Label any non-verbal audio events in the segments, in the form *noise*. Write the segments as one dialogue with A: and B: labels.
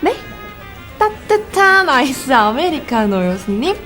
A: 네? 따뜻한 아이스 아메리카노요, 손님?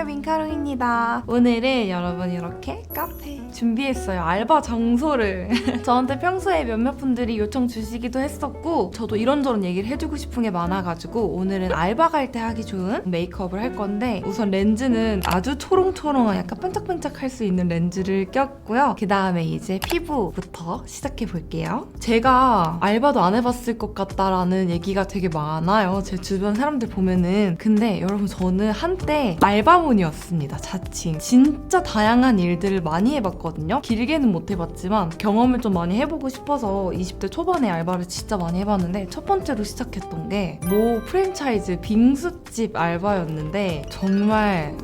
A: 안녕하세요 민카롱입니다. 오늘은 여러분 이렇게 카페 준비했어요. 알바 장소를. *laughs* 저한테 평소에 몇몇 분들이 요청 주시기도 했었고 저도 이런저런 얘기를 해주고 싶은 게 많아가지고 오늘은 알바 갈 때 하기 좋은 메이크업을 할 건데 우선 렌즈는 아주 초롱초롱한 약간 반짝반짝 할 수 있는 렌즈를 꼈고요. 그 다음에 이제 피부부터 시작해 볼게요. 제가 알바도 안 해봤을 것 같다라는 얘기가 되게 많아요. 제 주변 사람들 보면은. 근데 여러분 저는 한때 알바몬이 었습니다 자칭. 진짜 다양한 일들을 많이 해봤거든요. 길게는 못 해봤지만 경험을 좀 많이 해보고 싶어서 20대 초반에 알바를 진짜 많이 해봤는데 첫 번째로 시작했던 게 모 프랜차이즈 빙수집 알바였는데 정말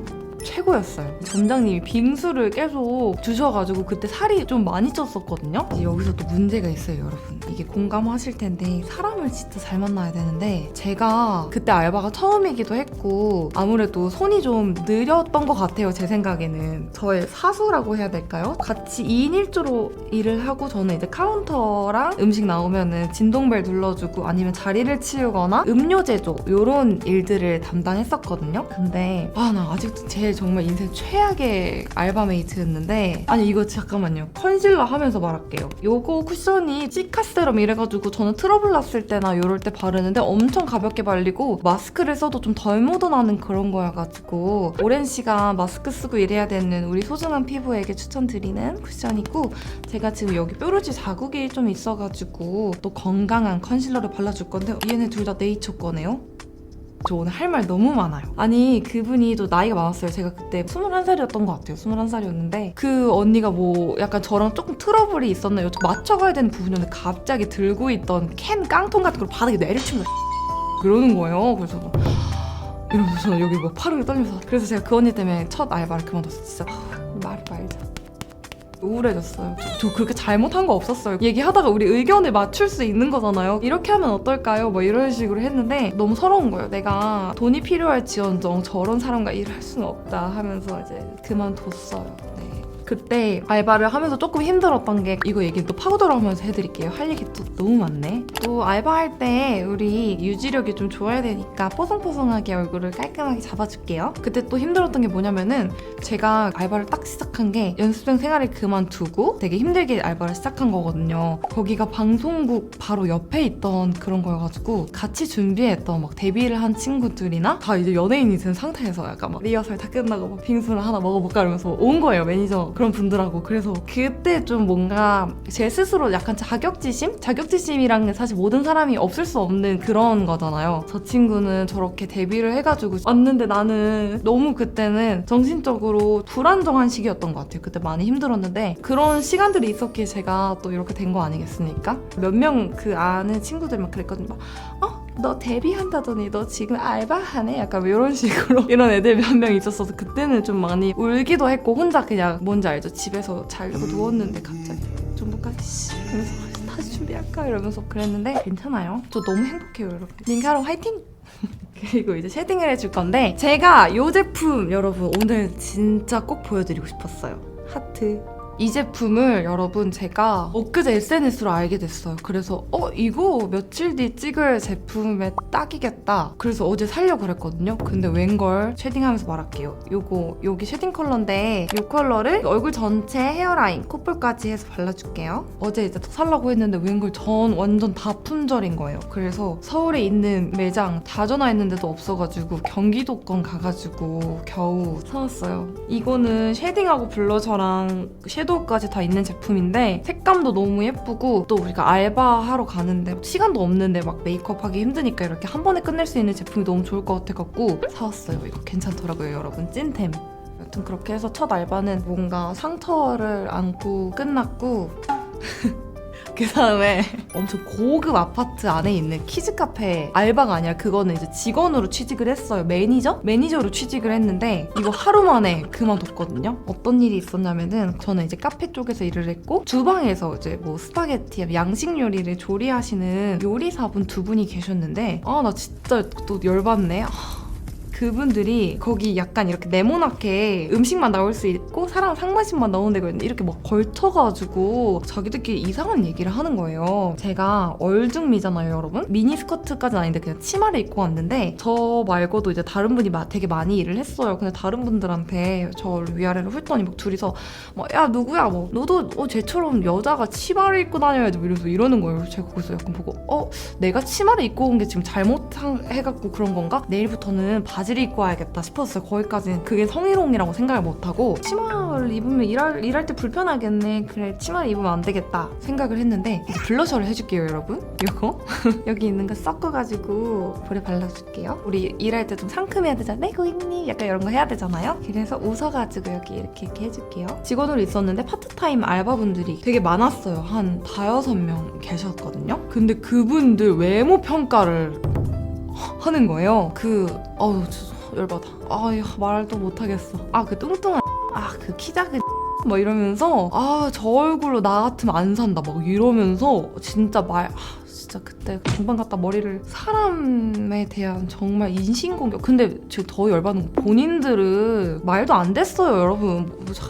A: 최고였어요. 점장님이 빙수를 계속 주셔가지고 그때 살이 좀 많이 쪘었거든요. 여기서 또 문제가 있어요, 여러분. 이게 공감하실 텐데 사람을 진짜 잘 만나야 되는데 제가 그때 알바가 처음이기도 했고 아무래도 손이 좀 느렸던 것 같아요, 제 생각에는. 저의 사수라고 해야 될까요? 같이 2인 1조로 일을 하고 저는 이제 카운터랑 음식 나오면은 진동벨 눌러주고 아니면 자리를 치우거나 음료 제조 요런 일들을 담당했었거든요. 근데 아 나 아직도 제일 정말 인생 최악의 알바메이트였는데 아니 이거 잠깐만요. 컨실러 하면서 말할게요. 요거 쿠션이 시카세럼 이래가지고 저는 트러블 났을 때나 요럴 때 바르는데 엄청 가볍게 발리고 마스크를 써도 좀 덜 묻어나는 그런 거여가지고 오랜 시간 마스크 쓰고 일해야 되는 우리 소중한 피부에게 추천드리는 쿠션이고 제가 지금 여기 뾰루지 자국이 좀 있어가지고 또 건강한 컨실러를 발라줄 건데 얘네 둘 다 네이처 거네요 저 오늘 할 말 너무 많아요. 아니, 그분이 또 나이가 많았어요. 제가 그때 21살이었던 것 같아요. 21살이었는데, 그 언니가 뭐 약간 저랑 조금 트러블이 있었나요? 저 맞춰가야 되는 부분이었는데, 갑자기 들고 있던 캔 깡통 같은 걸 바닥에 거예요. 그러는 거예요. 그래서 막 이러면서 여기 뭐 파르르 떨면서. 그래서 제가 그 언니 때문에 첫 알바를 그만뒀어요. 진짜. 말이 말자. 우울해졌어요. 저, 저 그렇게 잘못한 거 없었어요. 얘기하다가 우리 의견을 맞출 수 있는 거잖아요. 이렇게 하면 어떨까요? 뭐 이런 식으로 했는데 너무 서러운 거예요. 내가 돈이 필요할지언정 저런 사람과 일할 수는 없다 하면서 이제 그만뒀어요. 네. 그때 알바를 하면서 조금 힘들었던 게 이거 얘기 또 파고들어 하면서 해드릴게요. 할 얘기 또 너무 많네. 또 알바할 때 우리 유지력이 좀 좋아야 되니까 뽀송뽀송하게 얼굴을 깔끔하게 잡아줄게요. 그때 또 힘들었던 게 뭐냐면은 제가 알바를 딱 시작한 게 연습생 생활을 그만두고 되게 힘들게 알바를 시작한 거거든요. 거기가 방송국 바로 옆에 있던 그런 거여가지고 같이 준비했던 막 데뷔를 한 친구들이나 다 이제 연예인이 된 상태에서 약간 막 리허설 다 끝나고 막 빙수를 하나 먹어볼까 이러면서 온 거예요 매니저 그런 분들하고 그래서 그때 좀 뭔가 제 스스로 약간 자격지심? 자격지심이랑 사실 모든 사람이 없을 수 없는 그런 거잖아요. 저 친구는 저렇게 데뷔를 해가지고 왔는데 나는 너무 그때는 정신적으로 불안정한 시기였던 것 같아요. 그때 많이 힘들었는데 그런 시간들이 있었기에 제가 또 이렇게 된 거 아니겠습니까? 몇 명 그 아는 친구들만 그랬거든요. 막, 어? 너 데뷔한다더니 너 지금 알바하네? 약간 뭐 이런 식으로 *laughs* 이런 애들 몇 명 있었어서 그때는 좀 많이 울기도 했고 혼자 그냥 뭔지 알죠? 집에서 자려고 누웠는데 갑자기 좀 뭔가 씨 이러면서 다시 준비할까? 이러면서 그랬는데 괜찮아요. 저 너무 행복해요 여러분. 링카로 화이팅! *laughs* 그리고 이제 쉐딩을 해줄 건데 제가 이 제품 여러분 오늘 진짜 꼭 보여드리고 싶었어요. 하트. 이 제품을 여러분 제가 엊그제 SNS로 알게 됐어요. 그래서 어 이거 며칠 뒤 찍을 제품에 딱이겠다. 그래서 어제 살려고 그랬거든요. 근데 웬걸 쉐딩하면서 말할게요. 요거 여기 쉐딩 컬러인데 이 컬러를 얼굴 전체 헤어라인, 콧볼까지 해서 발라줄게요. 어제 이제 또 살라고 했는데 웬걸 전 완전 다 품절인 거예요. 그래서 서울에 있는 매장 다 전화했는데도 없어가지고 경기도 건 가가지고 겨우 사왔어요. 이거는 쉐딩하고 블러셔랑 섀도우 까지 다 있는 제품인데 색감도 너무 예쁘고 또 우리가 알바하러 가는데 시간도 없는데 막 메이크업 하기 힘드니까 이렇게 한 번에 끝낼 수 있는 제품이 너무 좋을 것 같아갖고 사왔어요. 이거 괜찮더라고요, 여러분. 찐템. 여튼 그렇게 해서 첫 알바는 뭔가 상처를 안고 끝났고 *laughs* 그 다음에 엄청 고급 아파트 안에 있는 키즈 카페 알바가 아니라 그거는 이제 직원으로 취직을 했어요. 매니저? 매니저로 취직을 했는데 이거 하루 만에 그만뒀거든요. 어떤 일이 있었냐면은 저는 이제 카페 쪽에서 일을 했고 주방에서 이제 뭐 스파게티, 양식 요리를 조리하시는 요리사분 두 분이 계셨는데 아 나 진짜 또 열받네. 아, 그분들이 거기 약간 이렇게 네모나게 음식만 나올 수 있고 사람 상반신만 나오는 데가 있는데 이렇게 막 걸쳐가지고 자기들끼리 이상한 얘기를 하는 거예요. 제가 얼중미잖아요, 여러분. 미니스커트까지는 아닌데 그냥 치마를 입고 왔는데 저 말고도 이제 다른 분이 마- 되게 많이 일을 했어요. 근데 다른 분들한테 저를 위아래로 훑더니 막 둘이서 막 야 누구야 뭐 너도 어 쟤처럼 여자가 치마를 입고 다녀야지 뭐 이러면서 이러는 거예요. 제가 거기서 약간 보고 어 내가 치마를 입고 온 게 지금 잘못해갖고 그런 건가? 내일부터는 바지 를 입고 와야겠다 싶었어요. 거기까지는 그게 성희롱이라고 생각을 못하고 치마를 입으면 일할, 일할 때 불편하겠네. 그래 치마를 입으면 안 되겠다 생각을 했는데 블러셔를 해줄게요 여러분. *laughs* 이거 *laughs* 여기 있는 거 섞어가지고 볼에 발라줄게요. 우리 일할 때 좀 상큼해야 되잖아요. 네 고객님 약간 이런 거 해야 되잖아요. 그래서 웃어가지고 여기 이렇게 이렇게 해줄게요. 직원으로 있었는데 파트타임 알바분들이 되게 많았어요. 한 다여섯 명 계셨거든요. 근데 그분들 외모 평가를 하는 거예요. 그 어우 열받아. 아유 말도 못하겠어. 아 그 뚱뚱한 아 그 키 작은 *laughs* 막 이러면서 아 저 얼굴로 나 같으면 안 산다 막 이러면서 진짜 말 아, 진짜 그때 공방 갔다 머리를 사람에 대한 정말 인신공격. 근데 지금 더 열받는 거 본인들은 말도 안 됐어요 여러분.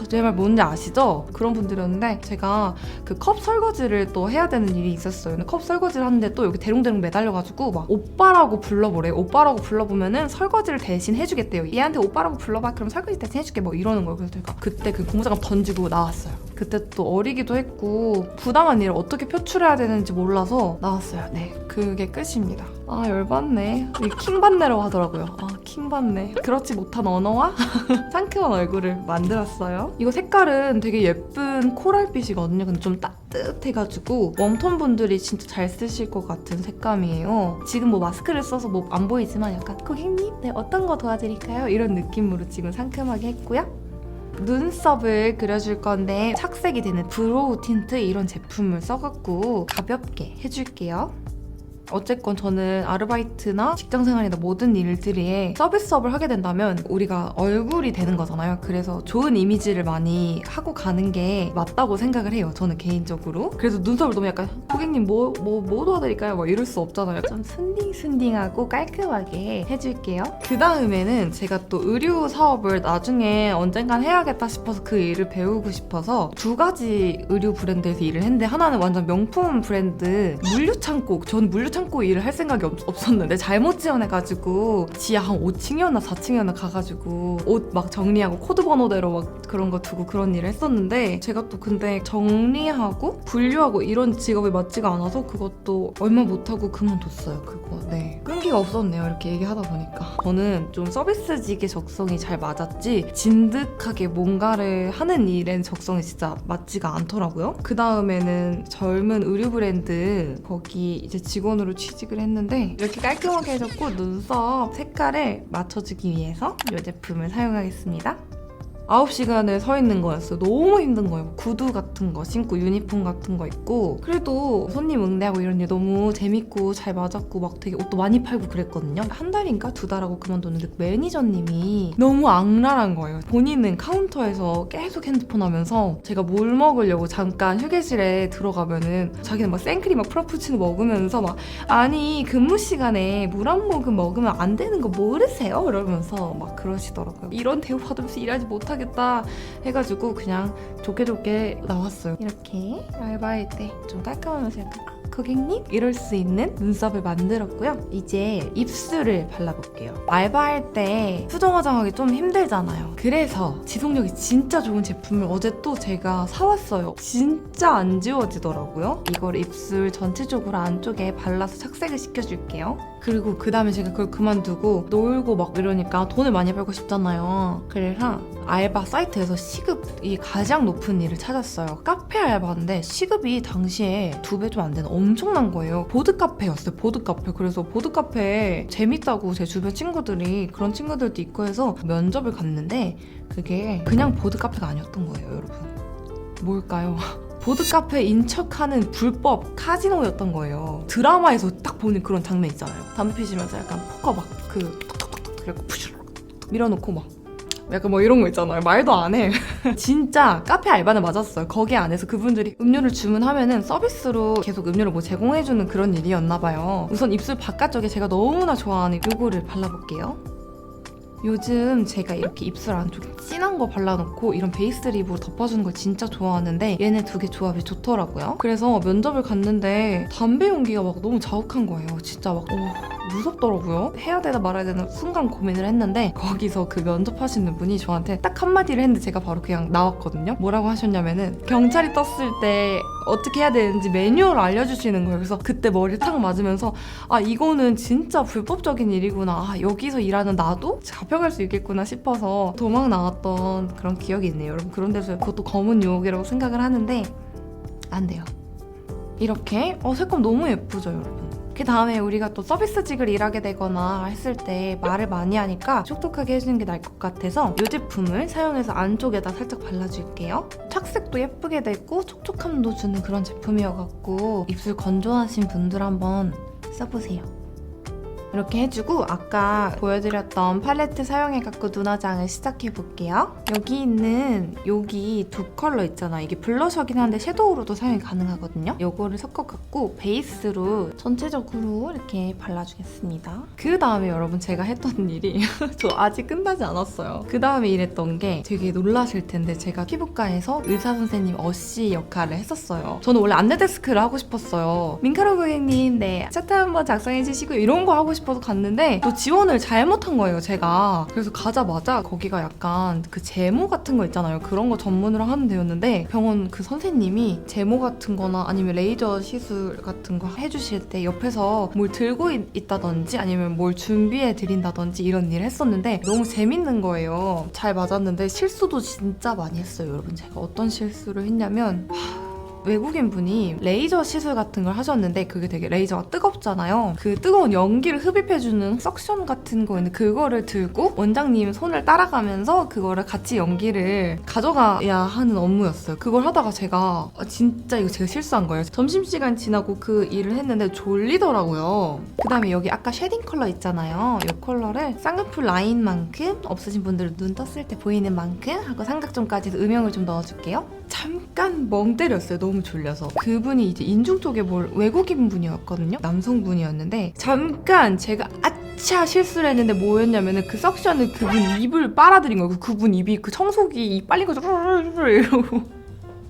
A: 제 말 뭔지 아시죠? 그런 분들이었는데 제가 그 컵 설거지를 또 해야 되는 일이 있었어요. 근데 컵 설거지를 하는데 또 여기 대롱대롱 매달려가지고 막 오빠라고 불러보래요 오빠라고 불러보면은 설거지를 대신 해주겠대요. 얘한테 오빠라고 불러봐. 그럼 설거지 대신 해줄게. 뭐 이러는 거예요. 그래서 제가 그때 그 고무장갑 던지고 나왔어요 그때 또 어리기도 했고 부당한 일을 어떻게 표출해야 되는지 몰라서 나왔어요. 네, 그게 끝입니다. 아 열받네. 이 킹받네라고 하더라고요. 아 킹받네. 그렇지 못한 언어와 *laughs* 상큼한 얼굴을 만들었어요. 이거 색깔은 되게 예쁜 코랄빛이거든요. 근데 좀 따뜻해가지고 웜톤 분들이 진짜 잘 쓰실 것 같은 색감이에요. 지금 뭐 마스크를 써서 뭐 안 보이지만 약간 고객님, 네 어떤 거 도와드릴까요? 이런 느낌으로 지금 상큼하게 했고요. 눈썹을 그려줄 건데 착색이 되는 브로우 틴트 이런 제품을 써갖고 가볍게 해줄게요. 어쨌건 저는 아르바이트나 직장 생활이나 모든 일들에 서비스업을 하게 된다면 우리가 얼굴이 되는 거잖아요. 그래서 좋은 이미지를 많이 하고 가는 게 맞다고 생각을 해요. 저는 개인적으로. 그래서 눈썹을 너무 약간 고객님 뭐 뭐 뭐 도와드릴까요? 막 이럴 수 없잖아요. 좀 순딩순딩하고 깔끔하게 해줄게요. 그 다음에는 제가 또 의류 사업을 나중에 언젠간 해야겠다 싶어서 그 일을 배우고 싶어서 두 가지 의류 브랜드에서 일을 했는데 하나는 완전 명품 브랜드 물류창고. 전 물류창고 일을 할 생각이 없, 없었는데 잘못 지원해가지고 지하 한 5층이었나 4층이었나 가가지고 옷 막 정리하고 코드 번호대로 막 그런 거 두고 그런 일을 했었는데 제가 또 근데 정리하고 분류하고 이런 직업이 맞지가 않아서 그것도 얼마 못하고 그만뒀어요 그거. 네. 끈기가 없었네요 이렇게 얘기하다 보니까. 저는 좀 서비스직의 적성이 잘 맞았지 진득하게 뭔가를 하는 일엔 적성이 진짜 맞지가 않더라고요. 그 다음에는 젊은 의류 브랜드 거기 이제 직원으로 취직을 했는데 이렇게 깔끔하게 해줬고 눈썹 색깔을 맞춰주기 위해서 이 제품을 사용하겠습니다 9시간을 서 있는 거였어요. 너무 힘든 거예요. 구두 같은 거 신고 유니폼 같은 거 입고 그래도 손님 응대하고 이런 일 너무 재밌고 잘 맞았고 막 되게 옷도 많이 팔고 그랬거든요. 한 달인가 두 달하고 그만뒀는데 매니저님이 너무 악랄한 거예요. 본인은 카운터에서 계속 핸드폰 하면서 제가 뭘 먹으려고 잠깐 휴게실에 들어가면은 자기는 막 생크림 막 프라푸치노 먹으면서 막 아니 근무 시간에 물 한 모금 먹으면 안 되는 거 모르세요? 이러면서 막 그러시더라고요. 이런 대우 받으면서 일하지 못하 겠다 해가지고 그냥 좋게 좋게 나왔어요. 이렇게 알바할 때 좀 깔끔하면서 약간 아, 고객님? 이럴 수 있는 눈썹을 만들었고요. 이제 입술을 발라볼게요. 알바할 때 수정 화장하기 좀 힘들잖아요. 그래서 지속력이 진짜 좋은 제품을 어제 또 제가 사왔어요. 진짜 안 지워지더라고요. 이걸 입술 전체적으로 안쪽에 발라서 착색을 시켜줄게요. 그리고 그 다음에 제가 그걸 그만두고 놀고 막 이러니까 돈을 많이 벌고 싶잖아요. 그래서 알바 사이트에서 시급이 가장 높은 일을 찾았어요. 카페 알바인데 시급이 당시에 두 배 좀 안 되는 엄청난 거예요. 보드 카페였어요. 보드 카페. 그래서 보드 카페 재밌다고 제 주변 친구들이 그런 친구들도 있고 해서 면접을 갔는데 그게 그냥 보드 카페가 아니었던 거예요, 여러분. 뭘까요? *laughs* 보드 카페 인 척하는 불법 카지노였던 거예요. 드라마에서 딱 보는 그런 장면 있잖아요. 담배 피시면서 약간 포커 막 그 톡톡톡톡 그리고 푸슈 밀어놓고 막 약간 뭐 이런 거 있잖아요. 말도 안 해. *laughs* 진짜 카페 알바는 맞았어요. 거기 안에서 그분들이 음료를 주문하면은 서비스로 계속 음료를 뭐 제공해주는 그런 일이었나 봐요. 우선 입술 바깥쪽에 제가 너무나 좋아하는 요거를 발라볼게요. 요즘 제가 이렇게 입술 안쪽에 진한 거 발라놓고 이런 베이스 립으로 덮어주는 걸 진짜 좋아하는데 얘네 두 개 조합이 좋더라고요. 그래서 면접을 갔는데 담배 용기가 막 너무 자욱한 거예요. 진짜 막 어, 무섭더라고요. 해야 되나 말아야 되나 순간 고민을 했는데 거기서 그 면접하시는 분이 저한테 딱 한마디를 했는데 제가 바로 그냥 나왔거든요. 뭐라고 하셨냐면은 경찰이 떴을 때 어떻게 해야 되는지 매뉴얼을 알려주시는 거예요. 그래서 그때 머리를 탁 맞으면서 아 이거는 진짜 불법적인 일이구나. 아, 여기서 일하는 나도 잡혀갈 수 있겠구나 싶어서 도망 나왔던 그런 기억이 있네요. 여러분 그런 데서 그것도 검은 유혹이라고 생각을 하는데 안 돼요. 이렇게 어 색감 너무 예쁘죠, 여러분. 그 다음에 우리가 또 서비스직을 일하게 되거나 했을 때 말을 많이 하니까 촉촉하게 해주는 게 나을 것 같아서 이 제품을 사용해서 안쪽에다 살짝 발라줄게요. 착색도 예쁘게 되고 촉촉함도 주는 그런 제품이어갖고 입술 건조하신 분들 한번 써보세요. 이렇게 해주고 아까 보여드렸던 팔레트 사용해갖고 눈화장을 시작해볼게요. 여기 있는 여기 두 컬러 있잖아. 이게 블러셔긴 한데 섀도우로도 사용이 가능하거든요. 요거를 섞어갖고 베이스로 전체적으로 이렇게 발라주겠습니다. 그 다음에 여러분 제가 했던 일이 *laughs* 저 아직 끝나지 않았어요. 그 다음에 일했던 게 되게 놀라실 텐데 제가 피부과에서 의사 선생님 어씨 역할을 했었어요. 저는 원래 안내 데스크를 하고 싶었어요. 민카로 고객님, 네 차트 한번 작성해 주시고 이런 거 하고 싶어서 갔는데 또 지원을 잘못한 거예요, 제가. 그래서 가자마자 거기가 약간 그 제모 같은 거 있잖아요. 그런 거 전문으로 하는 데였는데 병원 그 선생님이 제모 같은 거나 아니면 레이저 시술 같은 거 해주실 때 옆에서 뭘 들고 있, 있다든지 아니면 뭘 준비해 드린다든지 이런 일을 했었는데 너무 재밌는 거예요. 잘 맞았는데 실수도 진짜 많이 했어요, 여러분. 제가 어떤 실수를 했냐면 외국인 분이 레이저 시술 같은 걸 하셨는데 그게 되게 레이저가 뜨겁잖아요. 그 뜨거운 연기를 흡입해주는 석션 같은 거 있는데 그거를 들고 원장님 손을 따라가면서 그거를 같이 연기를 가져가야 하는 업무였어요. 그걸 하다가 제가 아, 진짜 이거 제가 실수한 거예요. 점심시간 지나고 그 일을 했는데 졸리더라고요. 그 다음에 여기 아까 쉐딩 컬러 있잖아요. 이 컬러를 쌍꺼풀 라인만큼 없으신 분들은 눈 떴을 때 보이는 만큼 하고 삼각존까지 음영을 좀 넣어줄게요. 잠깐 멍 때렸어요. 너무 졸려서. 그분이 이제 인중 쪽에 뭘 외국인 분이었거든요. 남성분이었는데 잠깐 제가 아차 실수를 했는데 뭐였냐면은 그 석션을 그분 입을 빨아들인 거예요. 그분 입이 그 청소기 입 빨린 거죠. 이러고. *laughs*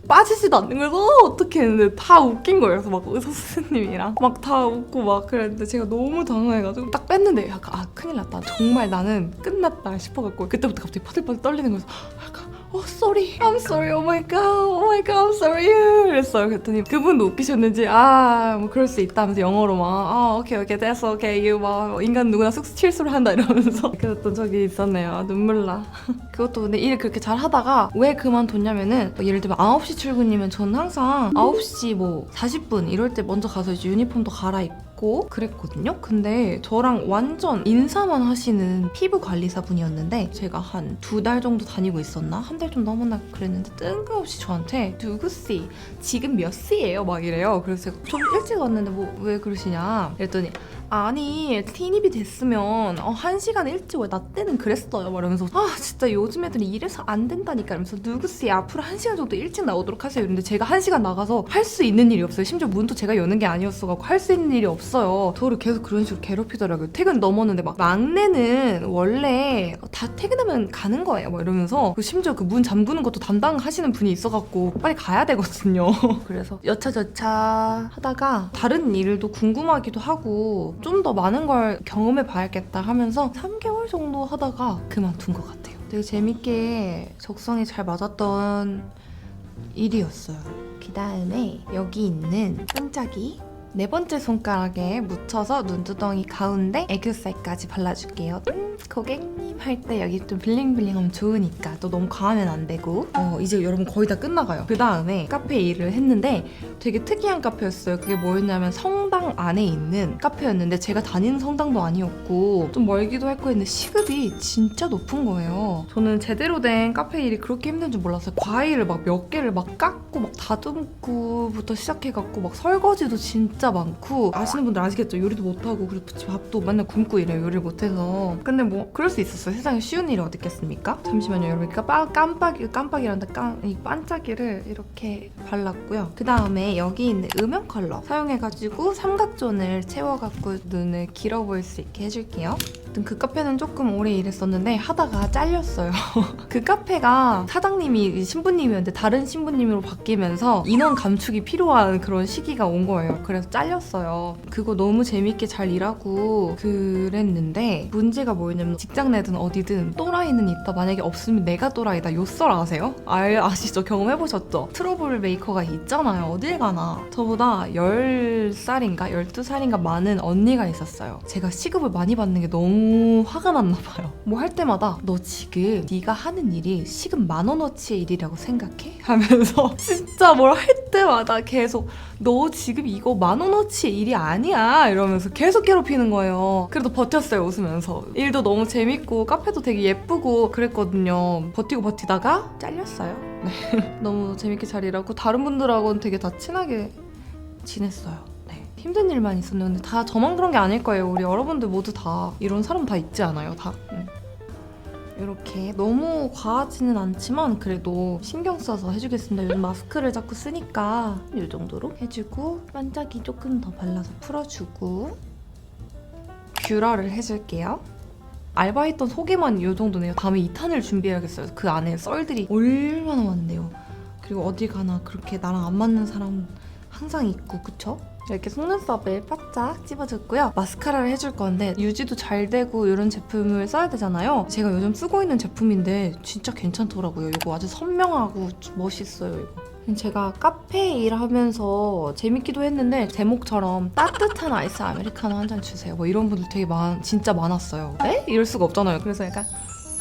A: 빠지지도 않는 거예요. 어, 어떻게 했는데 다 웃긴 거예요. 그래서 막 의사 선생님이랑 막 다 웃고 막 그랬는데 제가 너무 당황해가지고 딱 뺐는데 약간 아 큰일 났다. 정말 나는 끝났다 싶어갖고 그때부터 갑자기 퍼들퍼들 떨리는 거여서 약간 어 sorry. I'm sorry. Oh my god. Oh my god. I'm sorry. 그랬어요. 그랬더니 그분도 웃기셨는지 아 뭐 그럴 수 있다 하면서 영어로 막 아 오케이 오케이 that's okay. You 막 인간 누구나 쑥 실수를 한다 이러면서. *laughs* 그랬던 적이 있었네요. 아, 눈물 나. *laughs* 그것도 근데 일 그렇게 잘 하다가 왜 그만뒀냐면은 뭐 예를 들면 9시 출근이면 저는 항상 9시 뭐 40분 이럴 때 먼저 가서 이제 유니폼도 갈아입고 그랬거든요. 근데 저랑 완전 인사만 하시는 피부 관리사 분이었는데 제가 한 두 달 정도 다니고 있었나? 한 달 좀 넘었나 그랬는데 뜬금없이 저한테 누구씨 지금 몇 시예요? 막 이래요. 그래서 제가 좀 일찍 왔는데 뭐 왜 그러시냐? 그랬더니 아니 티닙이 됐으면 어, 한 시간 일찍 왜 나 때는 그랬어요. 막 이러면서 아 진짜 요즘 애들이 이래서 안 된다니까 이러면서 누구씨 앞으로 한 시간 정도 일찍 나오도록 하세요. 이랬는데 제가 한 시간 나가서 할 수 있는 일이 없어요. 심지어 문도 제가 여는 게 아니었어갖고 할 수 있는 일이 없어요. 저를 계속 그런 식으로 괴롭히더라고요. 퇴근 넘었는데 막 막내는 원래 다 퇴근하면 가는 거예요. 막 이러면서 그 심지어 그 문 잠그는 것도 담당하시는 분이 있어갖고 빨리 가야 되거든요. *laughs* 그래서 여차저차 하다가 다른 일도 궁금하기도 하고 좀 더 많은 걸 경험해 봐야겠다 하면서 3개월 정도 하다가 그만둔 것 같아요. 되게 재밌게 적성에 잘 맞았던 일이었어요. 그 다음에 여기 있는 끈짝이 네 번째 손가락에 묻혀서 눈두덩이 가운데 애교살까지 발라줄게요. 음. 고객님 할 때 여기 좀 블링블링하면 좋으니까 또 너무 과하면 안 되고 어, 이제 여러분 거의 다 끝나가요. 그 다음에 카페 일을 했는데 되게 특이한 카페였어요. 그게 뭐였냐면 성당 안에 있는 카페였는데 제가 다니는 성당도 아니었고 좀 멀기도 할 거였는데 시급이 진짜 높은 거예요. 저는 제대로 된 카페 일이 그렇게 힘든 줄 몰랐어요. 과일을 막 몇 개를 막 깎고 막 다듬고부터 시작해갖고 막 설거지도 진짜 많고 아시는 분들 아시겠죠? 요리도 못하고 그리고 밥도 맨날 굶고 이래요. 요리를 못해서. 근데 뭐 그럴 수 있었어요. 세상에 쉬운 일이 어디 있겠습니까? 잠시만요. 여러분 깜빡, 깜빡이 깜빡이란다 깜, 이 반짝이를 이렇게 발랐고요. 그 다음에 여기 있는 음영 컬러 사용해가지고 삼각존을 채워갖고 눈을 길어 보일 수 있게 해줄게요. 아무튼 그 카페는 조금 오래 일했었는데 하다가 잘렸어요. *laughs* 그 카페가 사장님이 신부님이었는데 다른 신부님으로 바뀌면서 인원 감축이 필요한 그런 시기가 온 거예요. 그래서 잘렸어요. 그거 너무 재밌게 잘 일하고 그랬는데 문제가 뭐였냐면 직장 내든 어디든 또라이는 있다. 만약에 없으면 내가 또라이다. 요썰 아세요? 알 아시죠? 경험해보셨죠? 트러블 메이커가 있잖아요. 어딜 가나. 저보다 10살인가 12살인가 많은 언니가 있었어요. 제가 시급을 많이 받는 게 너무 화가 났나 봐요. 뭐 할 때마다 너 지금 네가 하는 일이 시급 만 원어치의 일이라고 생각해? 하면서 *laughs* 진짜 뭘 할 때마다 계속 너 지금 이거 만 원어치의 일이 아니야 이러면서 계속 괴롭히는 거예요. 그래도 버텼어요 웃으면서. 일도 너무 재밌고 카페도 되게 예쁘고 그랬거든요. 버티고 버티다가 잘렸어요. *laughs* 네. 너무 재밌게 잘 일하고 다른 분들하고는 되게 다 친하게 지냈어요. 네. 힘든 일만 있었는데 다 저만 그런 게 아닐 거예요. 우리 여러분들 모두 다 이런 사람 다 있지 않아요? 다. 음. 이렇게 너무 과하지는 않지만 그래도 신경 써서 해주겠습니다. 요즘 마스크를 자꾸 쓰니까 이 정도로 해주고 반짝이 조금 더 발라서 풀어주고 뷰러를 해줄게요. 알바했던 소개만 이 정도네요. 다음에 2탄을 준비해야겠어요. 그 안에 썰들이 얼마나 많네요. 그리고 어디 가나 그렇게 나랑 안 맞는 사람 항상 있고 그쵸? 이렇게 속눈썹을 바짝 찝어줬고요. 마스카라를 해줄 건데 유지도 잘 되고 이런 제품을 써야 되잖아요. 제가 요즘 쓰고 있는 제품인데 진짜 괜찮더라고요. 이거 아주 선명하고 멋있어요. 이거. 제가 카페 일하면서 재밌기도 했는데 제목처럼 따뜻한 아이스 아메리카노 한 잔 주세요. 뭐 이런 분들 되게 많, 진짜 많았어요. 네? 이럴 수가 없잖아요. 그래서 약간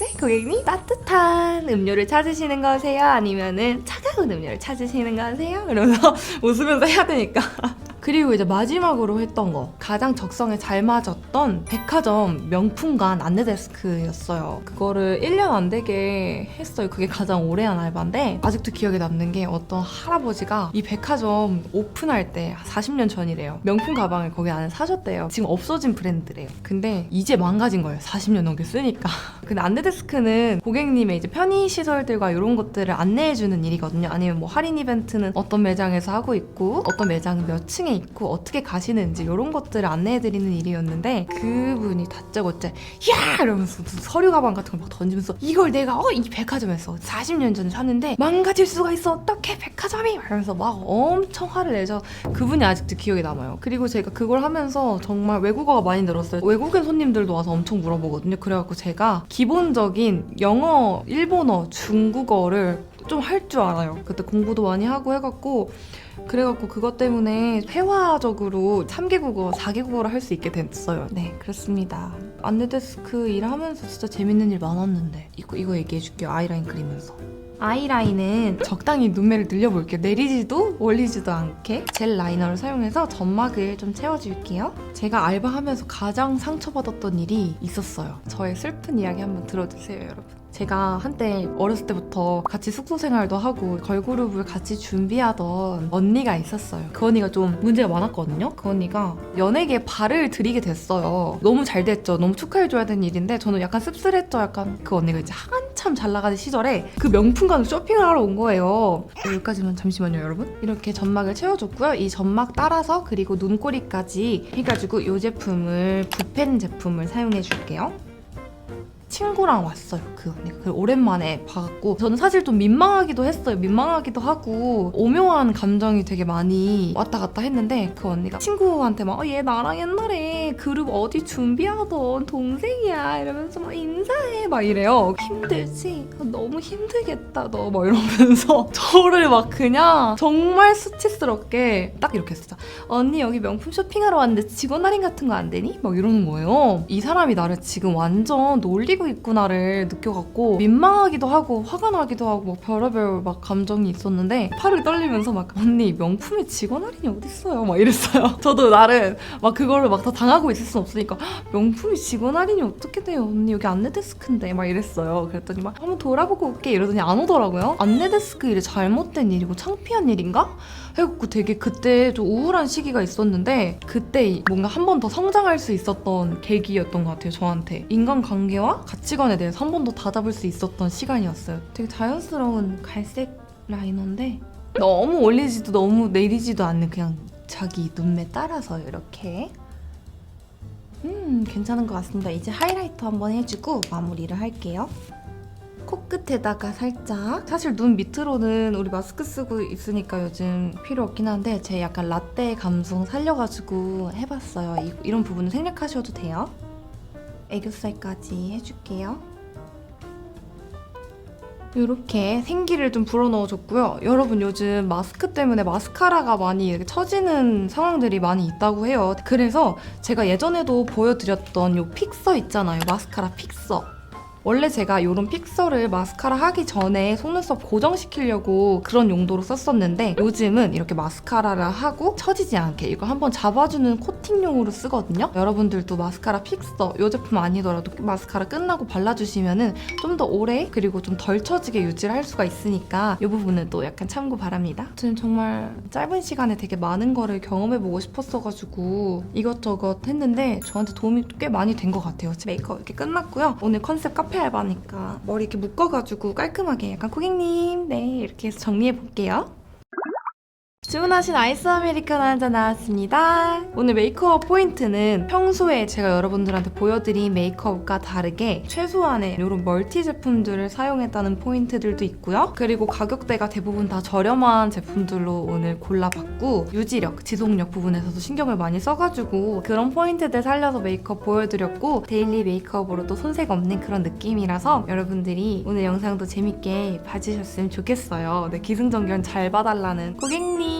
A: 네, 고객님 따뜻한 음료를 찾으시는 거세요? 아니면은 차가운 음료를 찾으시는 거세요? 이러면서 *laughs* 웃으면서 해야 되니까. *laughs* 그리고 이제 마지막으로 했던 거 가장 적성에 잘 맞았던 백화점 명품관 안내데스크였어요. 그거를 1년 안 되게 했어요. 그게 가장 오래 한 알바인데 아직도 기억에 남는 게 어떤 할아버지가 이 백화점 오픈할 때 40년 전이래요. 명품 가방을 거기 안에 사셨대요. 지금 없어진 브랜드래요. 근데 이제 망가진 거예요. 40년 넘게 쓰니까. *laughs* 근데 안내데스크는 고객님의 이제 편의 시설들과 이런 것들을 안내해주는 일이거든요. 아니면 뭐 할인 이벤트는 어떤 매장에서 하고 있고 어떤 매장은 몇 층에 있고 어떻게 가시는지 이런 것들을 안내해드리는 일이었는데 그분이 다짜고짜 야 이러면서 서류 가방 같은 걸 막 던지면서 이걸 내가 어 이 백화점에서 40년 전에 샀는데 망가질 수가 있어 어떻게 백화점이 이러면서 막 엄청 화를 내죠. 그분이 아직도 기억에 남아요. 그리고 제가 그걸 하면서 정말 외국어가 많이 늘었어요. 외국인 손님들도 와서 엄청 물어보거든요. 그래갖고 제가 기본적인 영어, 일본어, 중국어를 좀 할 줄 알아요. 그때 공부도 많이 하고 해갖고 그래갖고 그것 때문에 회화적으로 3개국어, 4개국어를 할 수 있게 됐어요. 네, 그렇습니다. 안내데스크 일하면서 진짜 재밌는 일 많았는데 이거 이거 얘기해줄게요. 아이라인 그리면서. 아이라인은 적당히 눈매를 늘려볼게요. 내리지도 올리지도 않게 젤 라이너를 사용해서 점막을 좀 채워줄게요. 제가 알바하면서 가장 상처받았던 일이 있었어요. 저의 슬픈 이야기 한번 들어주세요, 여러분. 제가 한때 어렸을 때부터 같이 숙소 생활도 하고 걸그룹을 같이 준비하던 언니가 있었어요. 그 언니가 좀 문제가 많았거든요. 그 언니가 연예계에 발을 들이게 됐어요. 너무 잘 됐죠. 너무 축하해줘야 되는 일인데 저는 약간 씁쓸했죠. 약간 그 언니가 이제 한참 잘 나가는 시절에 그 명품관을 쇼핑을 하러 온 거예요. 여기까지만 잠시만요, 여러분. 이렇게 점막을 채워줬고요. 이 점막 따라서 그리고 눈꼬리까지 해가지고 이 제품을 붓펜 제품을 사용해 줄게요. 친구랑 왔어요 그 언니가. 그 오랜만에 봐갖고. 저는 사실 좀 민망하기도 했어요. 민망하기도 하고 오묘한 감정이 되게 많이 왔다 갔다 했는데 그 언니가 친구한테 막 어, 얘 나랑 옛날에 그룹 어디 준비하던 동생이야. 이러면서 막 인사해 막 이래요 힘들지? 어, 너무 힘들겠다 너. 막 이러면서 *laughs* 저를 막 그냥 정말 수치스럽게 딱 이렇게 했어 언니 여기 명품 쇼핑하러 왔는데 직원 할인 같은 거 안 되니? 막 이러는 거예요. 이 사람이 나를 지금 완전 놀리고 있구나를 느껴갖고 민망하기도 하고 화가 나기도 하고 막 별의별 막 감정이 있었는데 팔을 떨리면서 막 언니 명품에 직원 할인이 어딨어요? 막 이랬어요. *laughs* 저도 나름 막 그거를 막 다 당하고 있을 순 없으니까 명품이 직원 할인이 어떻게 돼요? 언니 여기 안내 데스크인데 막 이랬어요. 그랬더니 막 한번 돌아보고 올게 이러더니 안 오더라고요. 안내 데스크 일이 잘못된 일이고 창피한 일인가? 해갖고 되게 그때 좀 우울한 시기가 있었는데 그때 뭔가 한 번 더 성장할 수 있었던 계기였던 것 같아요 저한테 인간관계와 가치관에 대해서 한 번 더 다잡을 수 있었던 시간이었어요. 되게 자연스러운 갈색 라이너인데 너무 올리지도 너무 내리지도 않는 그냥 자기 눈매 따라서 이렇게. 음 괜찮은 것 같습니다. 이제 하이라이터 한번 해주고 마무리를 할게요. 코끝에다가 살짝. 사실 눈 밑으로는 우리 마스크 쓰고 있으니까 요즘 필요 없긴 한데 제 약간 라떼 감성 살려가지고 해봤어요. 이, 이런 부분은 생략하셔도 돼요 애교살까지 해줄게요 이렇게 생기를 좀 불어넣어줬고요. 여러분 요즘 마스크 때문에 마스카라가 많이 이렇게 처지는 상황들이 많이 있다고 해요. 그래서 제가 예전에도 보여드렸던 요 픽서 있잖아요. 마스카라 픽서. 원래 제가 이런 픽서를 마스카라 하기 전에 속눈썹 고정시키려고 그런 용도로 썼었는데 요즘은 이렇게 마스카라를 하고 처지지 않게 이거 한번 잡아주는 코팅용으로 쓰거든요. 여러분들도 마스카라 픽서 이 제품 아니더라도 마스카라 끝나고 발라주시면은 좀더 오래 그리고 좀 덜 처지게 유지를 할 수가 있으니까 이 부분은 또 약간 참고 바랍니다. 저는 정말 짧은 시간에 되게 많은 거를 경험해보고 싶었어가지고 이것저것 했는데 저한테 도움이 꽤 많이 된 것 같아요. 메이크업 이렇게 끝났고요. 오늘 컨셉 카페 알바니까 머리 이렇게 묶어가지고 깔끔하게 약간 고객님 네 이렇게 해서 정리해 볼게요. 주문하신 아이스 아메리카노 한 잔 나왔습니다. 오늘 메이크업 포인트는 평소에 제가 여러분들한테 보여드린 메이크업과 다르게 최소한의 이런 멀티 제품들을 사용했다는 포인트들도 있고요. 그리고 가격대가 대부분 다 저렴한 제품들로 오늘 골라봤고 유지력, 지속력 부분에서도 신경을 많이 써가지고 그런 포인트들 살려서 메이크업 보여드렸고 데일리 메이크업으로도 손색 없는 그런 느낌이라서 여러분들이 오늘 영상도 재밌게 봐주셨으면 좋겠어요. 네, 기승전결 잘 봐달라는 고객님.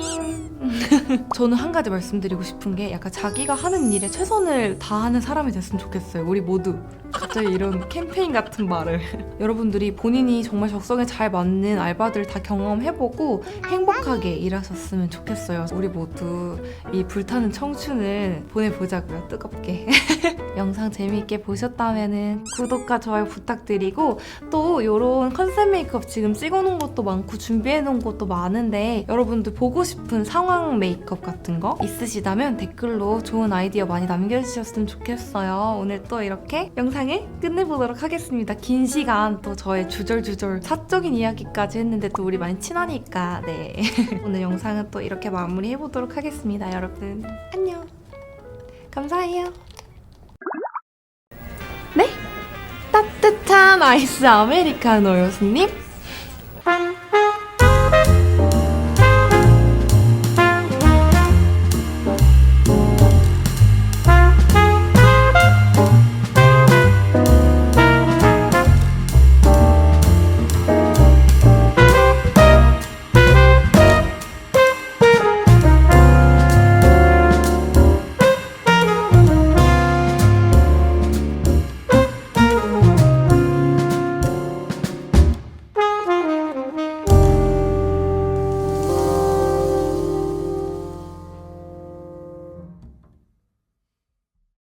A: *laughs* 저는 한 가지 말씀드리고 싶은 게 약간 자기가 하는 일에 최선을 다하는 사람이 됐으면 좋겠어요. 우리 모두. 갑자기 이런 *laughs* 캠페인 같은 말을. *laughs* 여러분들이 본인이 정말 적성에 잘 맞는 알바들 다 경험해보고 행복하게 일하셨으면 좋겠어요. 우리 모두 이 불타는 청춘을 보내보자고요. 뜨겁게. 영상 재미있게 보셨다면 구독과 좋아요 부탁드리고 또 이런 컨셉 메이크업 지금 찍어놓은 것도 많고 준비해놓은 것도 많은데 여러분들 보고 싶은 상황 메이크업 같은 거 있으시다면 댓글로 좋은 아이디어 많이 남겨주셨으면 좋겠어요. 오늘 또 이렇게 영상을 끝내보도록 하겠습니다. 긴 시간 또 저의 주절주절 사적인 이야기까지 했는데 또 우리 많이 친하니까 네 *laughs* 오늘 영상은 또 이렇게 마무리해보도록 하겠습니다. 여러분 안녕 감사해요. 네? 따뜻한 아이스 아메리카노요, 손님?